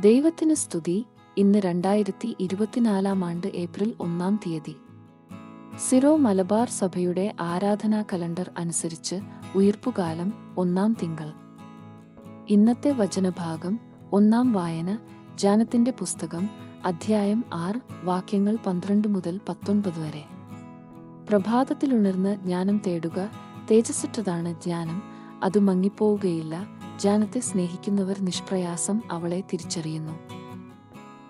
ദൈവത്തിന് സ്തുതി. ഇന്ന് രണ്ടായിരത്തി ഇരുപത്തിനാലാം ആണ്ട് ഏപ്രിൽ ഒന്നാം തീയതി. സിറോ മലബാർ സഭയുടെ ആരാധനാ കലണ്ടർ അനുസരിച്ച് ഉയർപ്പുകാലം ഒന്നാം തിങ്കൾ. ഇന്നത്തെ വചനഭാഗം ഒന്നാം വായന ജാനത്തിന്റെ പുസ്തകം അധ്യായം ആറ് വാക്യങ്ങൾ പന്ത്രണ്ട് മുതൽ പത്തൊൻപത് വരെ. പ്രഭാതത്തിലുണർന്ന് ജ്ഞാനം തേടുക തേജസ്സറ്റതാണ് ജ്ഞാനം അത് മങ്ങിപ്പോവുകയില്ല ജ്ഞാനത്തെ സ്നേഹിക്കുന്നവർ നിഷ്പ്രയാസം അവളെ തിരിച്ചറിയുന്നു.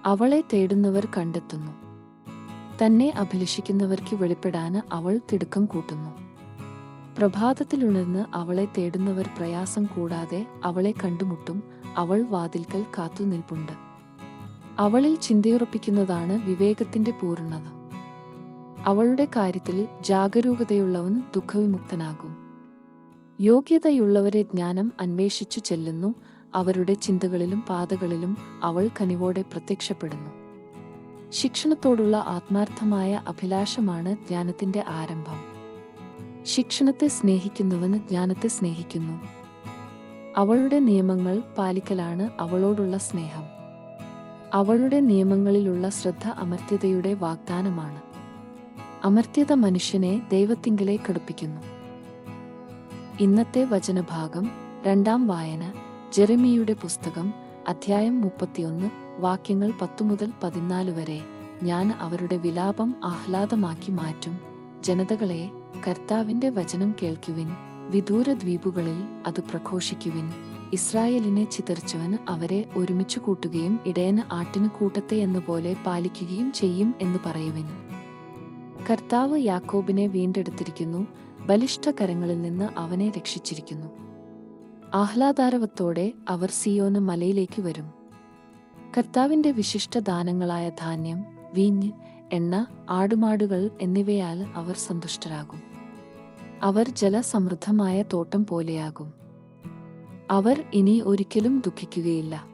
അവളെ തേടുന്നവർ കണ്ടെത്തുന്നു. തന്നെ അഭിലഷിക്കുന്നവർക്ക് വെളിപ്പെടാന് അവൾ തിടുക്കം കൂട്ടുന്നു. പ്രഭാതത്തിലുണർന്ന് അവളെ തേടുന്നവർ പ്രയാസം കൂടാതെ അവളെ കണ്ടുമുട്ടും അവൾ വാതിൽക്കൽ കാത്തുനിൽപ്പുണ്ട് അവളിൽ ചിന്തയുറപ്പിക്കുന്നതാണ് വിവേകത്തിന്റെ പൂർണത. അവളുടെ കാര്യത്തിൽ ജാഗരൂകതയുള്ളവൻ ദുഃഖവിമുക്തനാകും. യോഗ്യതയുള്ളവരെ ജ്ഞാനം അന്വേഷിച്ചു ചെല്ലുന്നു. അവരുടെ ചിന്തകളിലും പാതകളിലും അവൾ കനിവോടെ പ്രത്യക്ഷപ്പെടുന്നു. ശിക്ഷണത്തോടുള്ള ആത്മാർത്ഥമായ അഭിലാഷമാണ് ജ്ഞാനത്തിന്റെ ആരംഭം. ശിക്ഷണത്തെ സ്നേഹിക്കുന്നവന് ജ്ഞാനത്തെ സ്നേഹിക്കുന്നു. അവളുടെ നിയമങ്ങൾ പാലിക്കലാണ് അവളോടുള്ള സ്നേഹം. അവളുടെ നിയമങ്ങളിലുള്ള ശ്രദ്ധ അമർത്യതയുടെ വാഗ്ദാനമാണ്. അമർത്യത മനുഷ്യനെ ദൈവത്തിങ്കിലേക്ക് അടുപ്പിക്കുന്നു ഇന്നത്തെ വചനഭാഗം രണ്ടാം വായന ജെറിമിയുടെ പുസ്തകം അധ്യായം മുപ്പത്തിയൊന്ന് വാക്യങ്ങൾ പത്തു മുതൽ പതിനാല് വരെ ഞാൻ അവരുടെ വിലാപം ആഹ്ലാദമാക്കി മാറ്റും. ജനതകളെ കർത്താവിന്റെ വചനം കേൾക്കുവിൻ വിദൂര ദ്വീപുകളിൽ അത് പ്രഘോഷിക്കുവിൻ. ഇസ്രായേലിനെ ചിതറിച്ചവൻ അവരെ ഒരുമിച്ചു കൂട്ടുകയും ഇടയന് ആട്ടിന് കൂട്ടത്തെ എന്നപോലെ പാലിക്കുകയും ചെയ്യും എന്ന് പറയുവിൻ. കർത്താവ് യാക്കോബിനെ വീണ്ടെടുത്തിരിക്കുന്നു ബലിഷ്ഠ കരങ്ങളിൽ നിന്ന് അവനെ രക്ഷിച്ചിരിക്കുന്നു. ആഹ്ലാദാരവത്തോടെ അവർ സിയോന് മലയിലേക്ക് വരും. കർത്താവിന്റെ വിശിഷ്ട ദാനങ്ങളായ ധാന്യം വീഞ്ഞ് എണ്ണ ആടുമാടുകൾ എന്നിവയാൽ അവർ സന്തുഷ്ടരാകും. അവർ ജലസമൃദ്ധമായ തോട്ടം പോലെയാകും. അവർ ഇനി ഒരിക്കലും ദുഃഖിക്കുകയില്ല.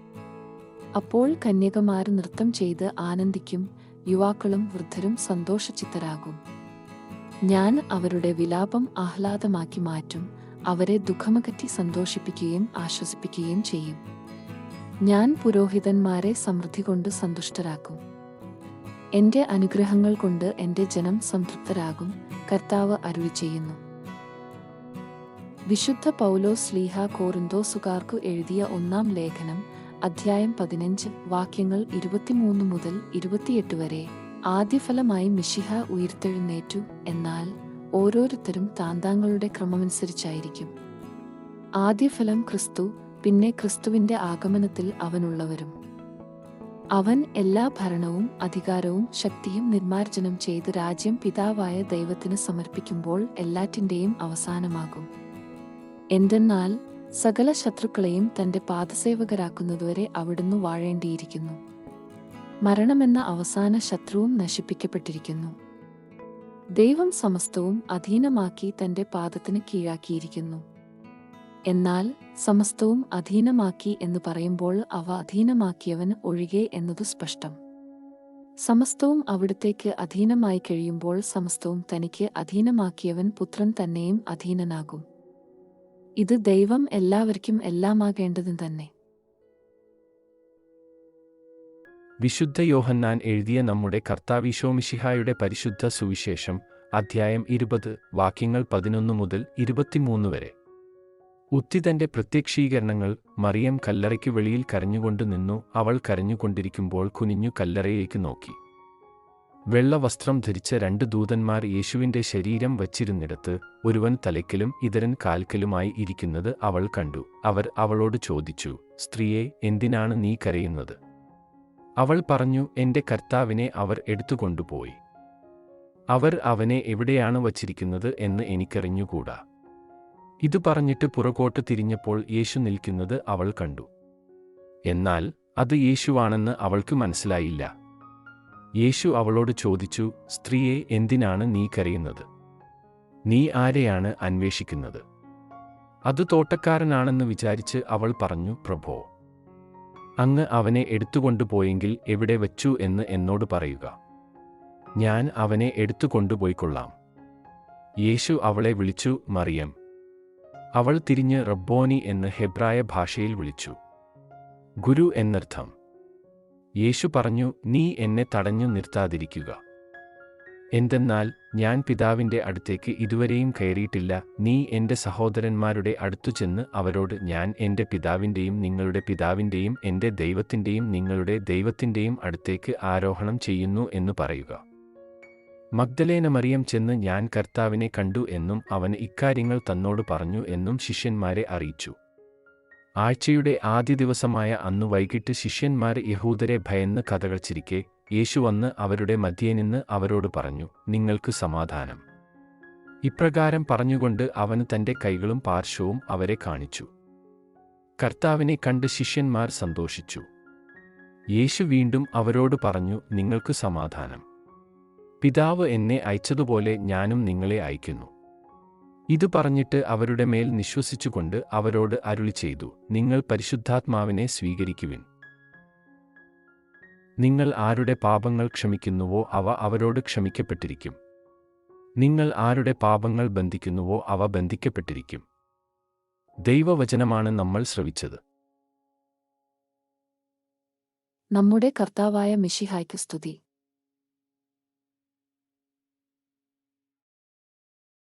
അപ്പോൾ കന്യകമാർ നൃത്തം ചെയ്ത് ആനന്ദിക്കും യുവാക്കളും വൃദ്ധരും സന്തോഷചിത്തരാകും. ഞാൻ അവരുടെ വിലാപം ആഹ്ലാദമാക്കി മാറ്റും അവരെ ദുഃഖമകറ്റി സന്തോഷിപ്പിക്കുകയും ആശ്വസിപ്പിക്കുകയും ചെയ്യും. ഞാൻ പുരോഹിതന്മാരെ സമൃദ്ധി കൊണ്ട് സന്തുഷ്ടരാക്കും. എന്റെ അനുഗ്രഹങ്ങൾ കൊണ്ട് എന്റെ ജനം സംതൃപ്തരാകും കർത്താവ് അരുളി ചെയ്യുന്നു. വിശുദ്ധ പൗലോസ് സ്ലീഹ കോറിന്തോസുകാർക്കു എഴുതിയ ഒന്നാം ലേഖനം അധ്യായം പതിനഞ്ച് വാക്യങ്ങൾ ഇരുപത്തിമൂന്ന് മുതൽ ഇരുപത്തിയെട്ട് വരെ. ആദ്യഫലമായി മിഷിഹ ഉയർത്തെഴുന്നേറ്റു. എന്നാൽ ഓരോരുത്തരും താന്താങ്ങളുടെ ക്രമമനുസരിച്ചായിരിക്കും. ആദ്യഫലം ക്രിസ്തു പിന്നെ ക്രിസ്തുവിന്റെ ആഗമനത്തിൽ അവനുള്ളവരും. അവൻ എല്ലാ ഭരണവും അധികാരവും ശക്തിയും നിർമാർജനം ചെയ്ത് രാജ്യം പിതാവായ ദൈവത്തിന് സമർപ്പിക്കുമ്പോൾ എല്ലാറ്റിന്റെയും അവസാനമാകും. എന്തെന്നാൽ സകല ശത്രുക്കളെയും തന്റെ പാദസേവകരാക്കുന്നതുവരെ അവിടുന്ന് വാഴേണ്ടിയിരിക്കുന്നു. മരണമെന്ന അവസാന ശത്രുവും നശിപ്പിക്കപ്പെട്ടിരിക്കുന്നു. ദൈവം സമസ്തവും അധീനമാക്കി തന്റെ പാദത്തിന് കീഴാക്കിയിരിക്കുന്നു. എന്നാൽ സമസ്തവും അധീനമാക്കി എന്ന് പറയുമ്പോൾ അവ അധീനമാക്കിയവൻ ഒഴികെ എന്നത് സ്പഷ്ടം. സമസ്തവും അവിടത്തേക്ക് അധീനമായി കഴിയുമ്പോൾ സമസ്തവും തനിക്ക് അധീനമാക്കിയവൻ പുത്രൻ തന്നെയും അധീനനാകും. ഇത് ദൈവം എല്ലാവർക്കും എല്ലാമാകേണ്ടതും തന്നെ. വിശുദ്ധ യോഹന്നാൻ എഴുതിയ നമ്മുടെ കർത്താവിശോമിഷിഹായുടെ പരിശുദ്ധ സുവിശേഷം അധ്യായം ഇരുപത് വാക്യങ്ങൾ പതിനൊന്ന് മുതൽ ഇരുപത്തിമൂന്ന് വരെ. ഉത്തിതന്റെ പ്രത്യക്ഷീകരണങ്ങൾ മറിയം കല്ലറയ്ക്ക് വെളിയിൽ കരഞ്ഞുകൊണ്ട് നിന്നു അവൾ കരഞ്ഞുകൊണ്ടിരിക്കുമ്പോൾ കുനിഞ്ഞു കല്ലറയിലേക്ക് നോക്കി. വെള്ള വസ്ത്രം ധരിച്ച രണ്ട് ദൂതന്മാർ യേശുവിന്റെ ശരീരം വച്ചിരുന്നിടത്ത് ഒരുവൻ തലയ്ക്കലും ഇതരൻ കാൽക്കലുമായി ഇരിക്കുന്നത് അവൾ കണ്ടു. അവർ അവളോട് ചോദിച്ചു സ്ത്രീയെ എന്തിനാണ് നീ കരയുന്നത്? അവൾ പറഞ്ഞു എന്റെ കർത്താവിനെ അവർ എടുത്തുകൊണ്ടുപോയി. അവർ അവനെ എവിടെയാണ് വച്ചിരിക്കുന്നത് എന്ന് എനിക്കറിഞ്ഞുകൂടാ ഇത് പറഞ്ഞിട്ട് പുറകോട്ട് തിരിഞ്ഞപ്പോൾ യേശു നിൽക്കുന്നത് അവൾ കണ്ടു. എന്നാൽ അത് യേശുവാണെന്ന് അവൾക്ക് മനസ്സിലായില്ല. യേശു അവളോട് ചോദിച്ചു സ്ത്രീയെ എന്തിനാണ് നീ കരയുന്നത്? നീ ആരെയാണ് അന്വേഷിക്കുന്നത്? അത് തോട്ടക്കാരനാണെന്ന് വിചാരിച്ച് അവൾ പറഞ്ഞു പ്രഭോ അങ്ങ് അവനെ എടുത്തുകൊണ്ടുപോയെങ്കിൽ എവിടെ വച്ചു എന്ന് എന്നോട് പറയുക. ഞാൻ അവനെ എടുത്തുകൊണ്ടുപോയിക്കൊള്ളാം. യേശു അവളെ വിളിച്ചു മറിയം. അവൾ തിരിഞ്ഞ് റബ്ബോനി എന്ന് ഹെബ്രായ ഭാഷയിൽ വിളിച്ചു. ഗുരു എന്നർത്ഥം. യേശു പറഞ്ഞു നീ എന്നെ തടഞ്ഞു നിർത്താതിരിക്കുക. എന്തെന്നാൽ ഞാൻ പിതാവിന്റെ അടുത്തേക്ക് ഇതുവരെയും കയറിയിട്ടില്ല. നീ എന്റെ സഹോദരന്മാരുടെ അടുത്തു ചെന്ന് അവരോട് ഞാൻ എന്റെ പിതാവിന്റെയും നിങ്ങളുടെ പിതാവിന്റെയും എന്റെ ദൈവത്തിന്റെയും നിങ്ങളുടെ ദൈവത്തിന്റെയും അടുത്തേക്ക് ആരോഹണം ചെയ്യുന്നു എന്ന് പറയുക. മഗ്ദലേന മറിയം ചെന്ന് ഞാൻ കർത്താവിനെ കണ്ടു എന്നും അവൻ ഇക്കാര്യങ്ങൾ തന്നോട് പറഞ്ഞു എന്നും ശിഷ്യന്മാരെ അറിയിച്ചു. ആഴ്ചയുടെ ആദ്യ ദിവസമായ അന്നു വൈകിട്ട് ശിഷ്യന്മാർ യഹൂദരെ ഭയന്ന് കഥകൾ ചിരിക്കെ യേശു വന്ന് അവരുടെ മധ്യേ നിന്ന് അവരോട് പറഞ്ഞു നിങ്ങൾക്ക് സമാധാനം. ഇപ്രകാരം പറഞ്ഞുകൊണ്ട് അവന് തന്റെ കൈകളും പാർശ്വവും അവരെ കാണിച്ചു. കർത്താവിനെ കണ്ട് ശിഷ്യന്മാർ സന്തോഷിച്ചു. യേശു വീണ്ടും അവരോട് പറഞ്ഞു നിങ്ങൾക്ക് സമാധാനം. പിതാവ് എന്നെ അയച്ചതുപോലെ ഞാനും നിങ്ങളെ അയക്കുന്നു. ഇത് പറഞ്ഞിട്ട് അവരുടെ മേൽ നിശ്വസിച്ചുകൊണ്ട് അവരോട് അരുളി ചെയ്തു നിങ്ങൾ പരിശുദ്ധാത്മാവിനെ സ്വീകരിക്കുവിൻ. നിങ്ങൾ ആരുടെ പാപങ്ങൾ ക്ഷമിക്കുന്നുവോ അവ അവരോട് ക്ഷമിക്കപ്പെട്ടിരിക്കും. നിങ്ങൾ ആരുടെ പാപങ്ങൾ ബന്ധിക്കുന്നുവോ അവ ബന്ധിക്കപ്പെട്ടിരിക്കും. ദൈവവചനമാണ് നമ്മൾ ശ്രവിച്ചത്. നമ്മുടെ കർത്താവായ മിഷിഹായ്ക്ക് സ്തുതി.